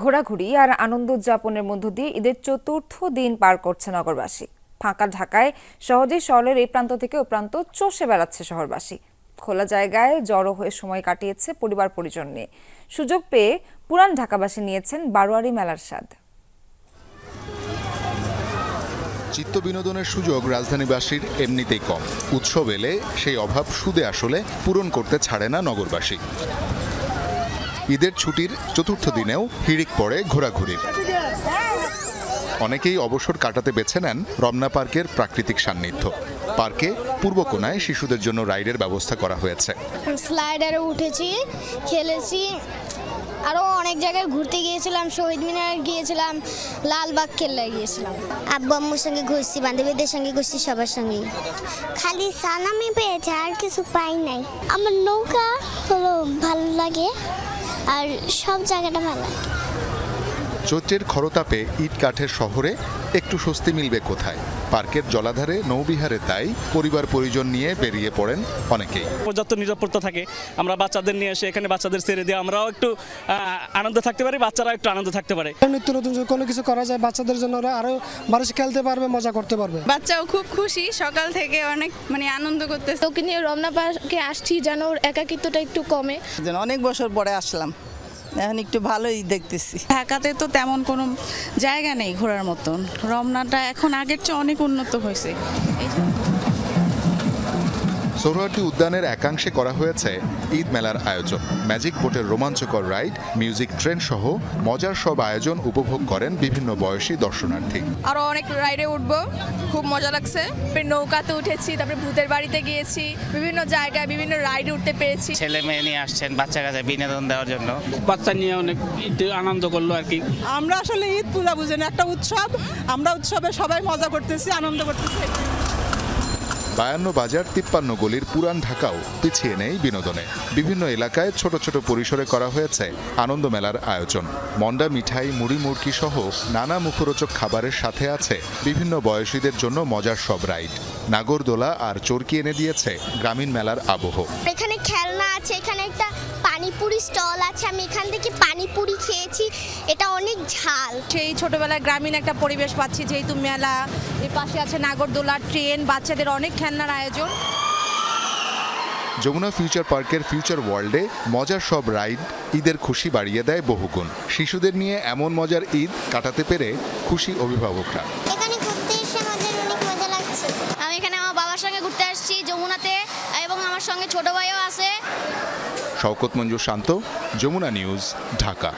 ঘোরাঘুরি আর আনন্দ উদযাপনের মধ্য দিয়ে ঈদের চতুর্থ দিন পার করছে নগরবাসী। ফাঁকা ঢাকায় সহজেই শহরের এই প্রান্ত থেকে ও প্রান্ত চষে বেড়াচ্ছে শহরবাসী। খোলা জায়গায় জড়ো হয়ে সময় কাটিয়েছে পরিবার পরিজন নিয়ে। সুযোগ পেয়ে পুরান ঢাকাবাসী নিয়েছেন বারোয়ারি মেলার স্বাদ। চিত্ত বিনোদনের সুযোগ রাজধানীবাসীর এমনিতেই কম। উৎসব এলে সেই অভাব সুদে আসলে পূরণ করতে ছাড়ে না নগরবাসী। ঈদের ছুটির চতুর্থ দিনেও হিড়িক পড়ে ঘোরাঘুরির অনেকেই অবসর কাটাতে বেছে নেন রমনা পার্কের প্রাকৃতিক সান্নিধ্য। পার্কে পূর্ব কোনায় শিশুদের জন্য রাইডের ব্যবস্থা করা হয়েছে। স্লাইডারে উঠেছি খেলেছি আরও অনেক জায়গায় ঘুরতে গিয়েছিলাম শহীদ মিনার গিয়েছিলাম লালবাগ কেল্লায় গিয়েছিলাম। আব্বু আম্মুর সঙ্গে ঘুরছি বান্ধবীদের সঙ্গে ঘুরছি সবার সঙ্গে। খালি সালামি পেয়েছে আর কিছু পাই নাই। আমার নৌকা হলো ভালো লাগে। আর সব জায়গাটা ভালো। লাগে চৈত্রের খরতাপে ইট কাঠের শহরে একটু স্বস্তি মিলবে কোথায়? পার্কের জলাধারে নৌবিহারে তাই পরিবার পরিজন নিয়ে বেরিয়ে পড়েন অনেকেই। পর্যাপ্ত নিরাপত্তা থাকে। আমরা বাচ্চাদের নিয়ে এসে এখানে বাচ্চাদের ছেড়ে দিয়ে আমরাও একটু আনন্দ থাকতে পারি বাচ্চারাও একটু আনন্দ থাকতে পারে। নিত্য নতুন যদি কোনো কিছু করা যায় বাচ্চাদের জন্য ওরা আরও বাড়ি খেলতে পারবে মজা করতে পারবে। বাচ্চাও খুব খুশি সকাল থেকে অনেক মানে আনন্দ করতেছে। ওকে নিয়ে রমনা পার্কে আসছি যেন ওর একাকিত্বটা একটু কমে। যেন অনেক বছর পরে আসলাম। এখন একটু ভালোই দেখতেছি। ঢাকাতে তো তেমন কোনো জায়গা নেই ঘোরার মতন। রমনাটা এখন আগের চেয়ে অনেক উন্নত হয়েছে। সোহরাওয়ার্দী উদ্যানের একাংশে করা হয়েছে ঈদ মেলার আয়োজন। ম্যাজিক বোটের রোমাঞ্চকর রাইড মিউজিক ট্রেন সহ মজার সব আয়োজন উপভোগ করেন বিভিন্ন বয়সী দর্শনার্থী। আরও অনেক রাইডে উঠবো খুব মজা লাগছে। নৌকাতে উঠেছি তারপরে ভূতের বাড়িতে গিয়েছি বিভিন্ন জায়গায় বিভিন্ন রাইডে উঠতে পেরেছি। ছেলে মেয়ে নিয়ে আসছেন বাচ্চা কাছে বিনোদন দেওয়ার জন্য। বাচ্চা নিয়ে অনেক আনন্দ করল আর কি। আমরা আসলে ঈদ পূজা বুঝি না একটা উৎসব। আমরা উৎসবে সবাই মজা করতেছি আনন্দ করতেছি। বায়ান্ন বাজার তিপ্পান্ন গলির পুরান ঢাকাও পিছিয়ে নেই বিনোদনে। বিভিন্ন এলাকায় ছোট ছোট পরিসরে করা হয়েছে আনন্দ মেলার আয়োজন। মন্ডা মিঠাই, মুড়ি মুরকি সহ নানা মুখরোচক খাবারের সাথে আছে বিভিন্ন বয়সীদের জন্য মজার সব রাইড। নাগরদোলা আর চরকি এনে দিয়েছে গ্রামীণ মেলার আবহ। এখানে খেলনা আছে, এখানে একটা পানিপুরি স্টল আছে আমি এখান থেকে পানিপুরি খেয়েছি। এটা অনেক ঝাল। সেই ছোটবেলায় গ্রামীণ একটা পরিবেশ পাচ্ছি যেহেতু মেলা এর পাশে আছে নাগরদোলা ট্রেন বাচ্চাদের অনেক খেলনার আয়োজন। যমুনা ফিউচার পার্কের ফিউচার ওয়ার্ল্ডে মজার সব রাইড ঈদের খুশি বাড়িয়ে দেয় বহুগুণ। শিশুদের নিয়ে এমন মজার ঈদ কাটাতে পেরে খুশি অভিভাবকরা। এখানে ঘুরতে এসে আমাদের অনেক মজা লাগছে। আমি এখানে আমার বাবার সঙ্গে ঘুরতে আসছি যমুনাতে এবং আমার সঙ্গে ছোট ভাইও আছে। শওকত মঞ্জু শান্ত যমুনা নিউজ ঢাকা।